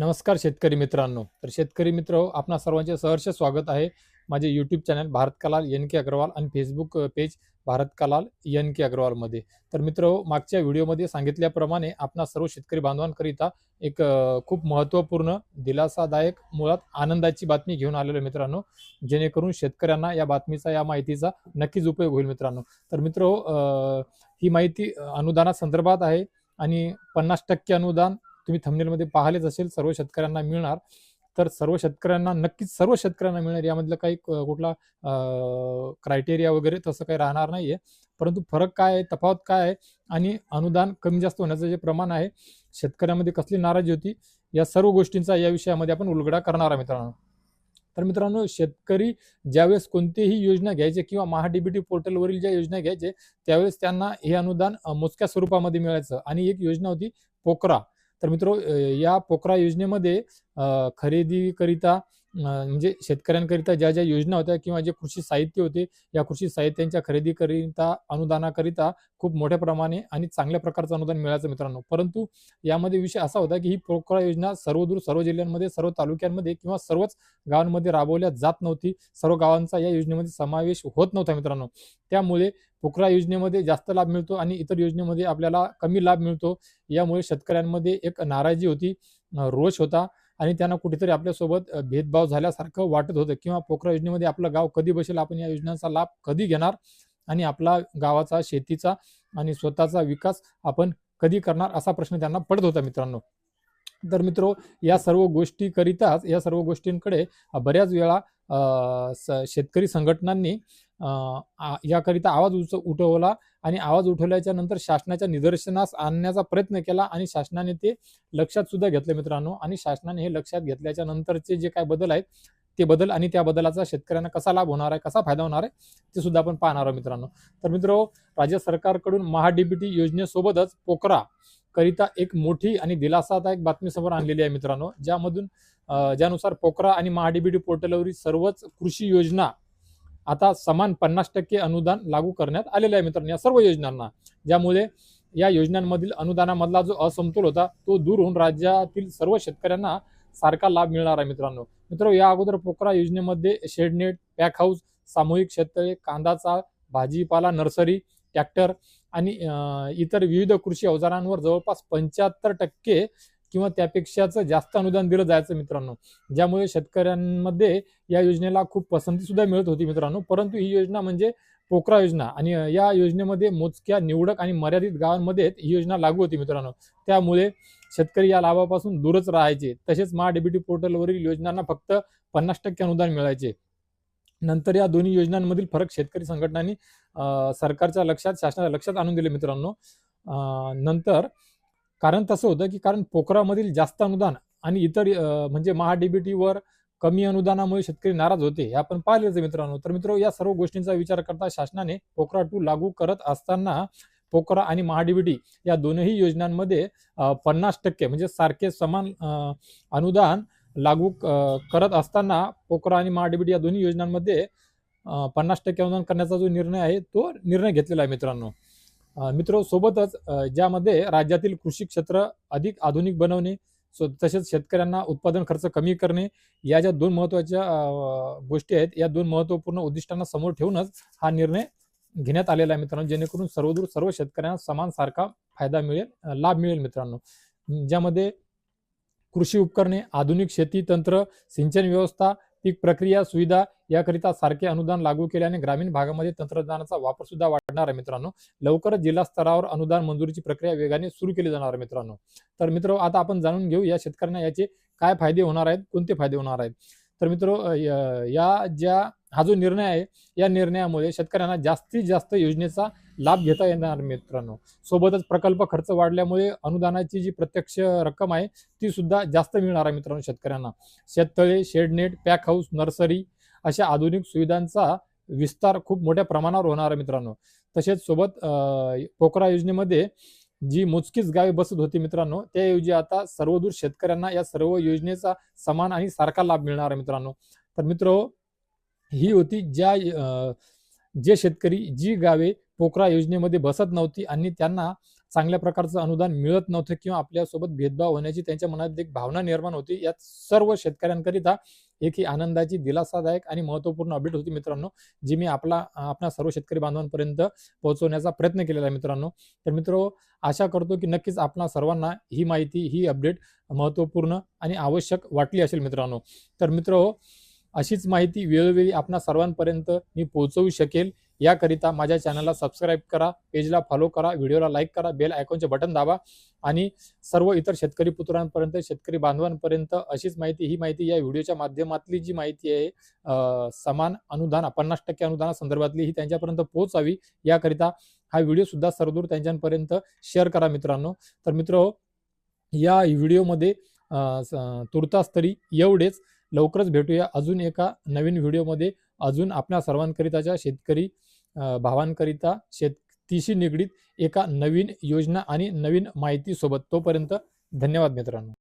नमस्कार शेतकरी मित्रांनो. तर शेतकरी मित्र हो, आपणा सर्वांचे सहर्ष स्वागत आहे माझे YouTube channel Bharat Kalal N K Agrawal आणि Facebook page Bharat Kalal N K अग्रवालमध्ये तर मित्र मागच्या व्हिडिओमध्ये सांगितल्याप्रमाणे आपणा सर्व शेतकरी बांधवांकरिता एक खूप महत्त्वपूर्ण दिलासादायक मुळात आनंदाची बातमी घेऊन आलेलो मित्रांनो. जेणेकरून शेतकऱ्यांना या बातमीचा या माहितीचा नक्कीच उपयोग होईल मित्रांनो. तर मित्र ही माहिती अनुदानासंदर्भात आहे आणि पन्नास टक्के अनुदान तुम्ही थंबनेलमध्ये पाहिलेच असेल सर्व शेतकऱ्यांना मिळणार. तर सर्व शेतकऱ्यांना नक्कीच सर्व शेतकऱ्यांना मिळणार. यामधलं काही कुठला क्रायटेरिया वगैरे तसं काही राहणार नाहीये. परंतु फरक काय आहे तफावत काय आहे आणि अनुदान कमी जास्त होण्याचं जे प्रमाण आहे शेतकऱ्यांमध्ये कसली नाराजी होती या सर्व गोष्टींचा या विषयामध्ये आपण उलगडा करणार आहे मित्रांनो. तर मित्रांनो शेतकरी ज्यावेळेस कोणतीही योजना घ्यायचे किंवा महाडीबीटी पोर्टलवरील ज्या योजना घ्यायचे त्यावेळेस त्यांना हे अनुदान मोजक्या स्वरूपामध्ये मिळायचं. आणि एक योजना होती पोकरा. तर मित्र या पोकरा योजनेमध्ये खरेदीकरिता म्हणजे शेतकऱ्यांकरिता ज्या ज्या योजना होत्या किंवा जे कृषी साहित्य होते या कृषी साहित्यांच्या खरेदीकरिता अनुदानाकरिता खूप मोठ्या प्रमाणे आणि चांगल्या प्रकारचं अनुदान मिळायचं मित्रांनो. परंतु यामध्ये विषय असा होता की ही पोकळा योजना सर्वदूर सर्व जिल्ह्यांमध्ये सर्व तालुक्यांमध्ये किंवा सर्वच गावांमध्ये राबवल्या जात नव्हती. सर्व गावांचा या योजनेमध्ये समावेश होत नव्हता मित्रांनो. त्यामुळे पोखरा योजनेमध्ये जास्त लाभ मिळतो आणि इतर योजनेमध्ये आपल्याला कमी लाभ मिळतो. यामुळे शेतकऱ्यांमध्ये एक नाराजी होती रोष होता. आणि त्यांना कुठेतरी आपल्यासोबत भेदभाव झाल्यासारखं वाटत होतं. किंवा पोखरा योजनेमध्ये आपलं गाव कधी बसेल आपण या योजनांचा लाभ कधी घेणार? आणि आपला गावाचा शेतीचा आणि स्वतःचा विकास आपण कधी करणार? असा प्रश्न त्यांना पडत होता मित्रांनो. तर मित्रो या सर्व गोष्टीकरिताच या सर्व गोष्टींकडे बऱ्याच वेळा स- शेतकरी संघटनांनी याकरिता आवाज उच उठवला आणि आवाज उठवल्याच्या नंतर शासनाच्या निदर्शनास आणण्याचा प्रयत्न केला आणि शासनाने ते लक्षात सुद्धा घेतले मित्रांनो. आणि शासनाने हे लक्षात घेतल्याच्या नंतरचे जे काय बदल आहेत ते बदल आणि त्या बदलाचा शेतकऱ्यांना कसा लाभ होणार आहे कसा फायदा होणार आहे ते सुद्धा आपण पाहणार आहोत मित्रांनो. तर मित्र राज्य सरकारकडून महाडीबीटी योजनेसोबतच पोकरा करिता एक मोठी आणि दिलासादायक बातमी समोर आणलेली आहे मित्रांनो. ज्यामधून ज्यानुसार पोकरा आणि महाडीबीटी पोर्टलवरील सर्वच कृषी योजना आता समान पन्नास टक्के अनुदान लागू करण्यात आलेलं आहे मित्रांनो या सर्व योजनांना. ज्यामुळे या योजनांमधील अनुदानामधला जो असमतोल होता तो दूर होऊन राज्यातील सर्व शेतकऱ्यांना सारखा लाभ मिळणार आहे मित्रांनो. मित्र या अगोदर पोकरा योजनेमध्ये शेडनेट पॅक हाऊस सामूहिक शेततळे कांदा चाळ भाजीपाला नर्सरी ट्रॅक्टर आणि इतर विविध कृषी अवजारांवर जवळपास पंच्याहत्तर टक्के किंवा त्यापेक्षाच जास्त अनुदान दिलं जायचं मित्रांनो. ज्यामुळे शेतकऱ्यांमध्ये या योजनेला खूप पसंती सुद्धा मिळत होती मित्रांनो. परंतु ही योजना म्हणजे पोकरा योजना आणि या योजनेमध्ये मोजक्या निवडक आणि मर्यादित गावांमध्ये ही योजना लागू होती मित्रांनो. त्यामुळे शेतकरी या लाभापासून दूरच राहायचे. तसेच महाडीबीटी पोर्टलवरील योजनांना फक्त पन्नास टक्के अनुदान मिळायचे. नंतर या दोन्ही योजनांमधील फरक शेतकरी संघटनांनी सरकारच्या लक्षात शासनाच्या लक्षात आणून दिले मित्रांनो. नंतर कारण तसं होतं की कारण पोखरामधील जास्त अनुदान आणि इतर म्हणजे महाडीबीटीवर कमी अनुदानामुळे शेतकरी नाराज होते हे आपण पाहिलेच मित्रांनो. तर मित्र या सर्व गोष्टींचा विचार करता शासनाने पोखरा टू लागू करत असताना पोखरा आणि महाडीबीटी या दोनही योजनांमध्ये पन्नास टक्के म्हणजे सारखे समान अनुदान लागू करत असताना पोखरा आणि महाडीबीटी या दोन्ही योजनांमध्ये पन्नास टक्के अनुदान करण्याचा जो निर्णय आहे तो निर्णय घेतलेला आहे मित्रांनो. मित्र सोबतच ज्यामध्ये राज्यातील कृषी क्षेत्र अधिक आधुनिक बनवणे सो तसेच शेतकऱ्यांना उत्पादन खर्च कमी करणे या ज्या दोन महत्त्वाच्या गोष्टी आहेत या दोन महत्त्वपूर्ण उद्दिष्टांना समोर ठेवूनच हा निर्णय घेण्यात आलेला आहे मित्रांनो जेणेकरून सर्वदूर सर्व शेतकऱ्यांना समान सारखा फायदा मिळेल लाभ मिळेल मित्रांनो. ज्यामध्ये कृषी उपकरणे आधुनिक शेती तंत्र सिंचन व्यवस्था पीक प्रक्रिया सुविधा याकरिता सारखे अनुदान लागू केल्याने ग्रामीण भागामध्ये तंत्रज्ञानाचा वापर सुद्धा वाढणार आहे मित्रांनो. लवकरच जिल्हा स्तरावर अनुदान मंजुरीची प्रक्रिया वेगाने सुरू केली जाणार आहे मित्रांनो. तर मित्र आता आपण जाणून घेऊ या शेतकऱ्यांना याचे काय फायदे होणार आहेत कोणते फायदे होणार आहेत. तर मित्र या ज्या हा जो निर्णय आहे या निर्णयामुळे शेतकऱ्यांना जास्तीत जास्त योजनेचा लाभ घेता येणार मित्रांनो. सोबतच प्रकल्प खर्च वाढल्यामुळे अनुदानाची जी प्रत्यक्ष रक्कम आहे ती सुद्धा जास्त मिळणार आहे मित्रांनो शेतकऱ्यांना. शेततळे शेडनेट पॅक हाऊस नर्सरी अशा आधुनिक सुविधांचा विस्तार खूप मोठ्या प्रमाणावर होणार आहे मित्रांनो. तसेच सोबत अं, पोखरा योजनेमध्ये जी मोजकीच गावे बसत होती मित्रांनो त्याऐवजी आता सर्वदूर शेतकऱ्यांना या सर्व योजनेचा समान आणि सारखा लाभ मिळणार आहे मित्रांनो. तर मित्र ही होती ज्या अं, जे शेतकरी जी गावे पोखरा योजनेमध्ये बसत नव्हती आणि त्यांना चांगल्या प्रकारचं अनुदान मिळत नव्हतं किंवा आपल्यासोबत भेदभाव होण्याची त्यांच्या मनात एक भावना निर्माण होती. यात सर्व शेतकऱ्यांकरिता एक ही आनंदाची दिलासादायक आणि महत्त्वपूर्ण अपडेट होती मित्रांनो जी मी आपला आपल्या सर्व शेतकरी बांधवांपर्यंत पोहोचवण्याचा प्रयत्न केलेला आहे मित्रांनो. तर मित्र आशा करतो की नक्कीच आपणा सर्वांना ही माहिती ही अपडेट महत्त्वपूर्ण आणि आवश्यक वाटली असेल मित्रांनो. तर मित्र अशीच माहिती वेळोवेळी आपणा सर्वांपर्यंत मी पोहोचवू शकेल. याकरिता माझ्या चॅनलला सबस्क्राईब करा पेजला फॉलो करा व्हिडिओला लाईक करा बेल आयकॉनचे बटन दाबा आणि सर्व इतर शेतकरी पुत्रांपर्यंत शेतकरी बांधवांपर्यंत अशीच माहिती ही माहिती या व्हिडिओच्या माध्यमातली जी माहिती आहे समान अनुदान पन्नास टक्के अनुदानासंदर्भातली ही त्यांच्यापर्यंत पोहोचावी. याकरिता हा व्हिडिओ सुद्धा सर्वदूर त्यांच्यापर्यंत शेअर करा मित्रांनो. तर मित्र या व्हिडिओमध्ये तुर्तास तरी एवढेच. लवकरच भेटूया. अजून एका नवीन व्हिडिओमध्ये. अजून आपल्या सर्वांकरिताच्या शेतकरी भावांकरिता शेतीशी निगडीत एका नवीन योजना आणि नवीन माहितीसोबत तोपर्यंत धन्यवाद मित्रांनो.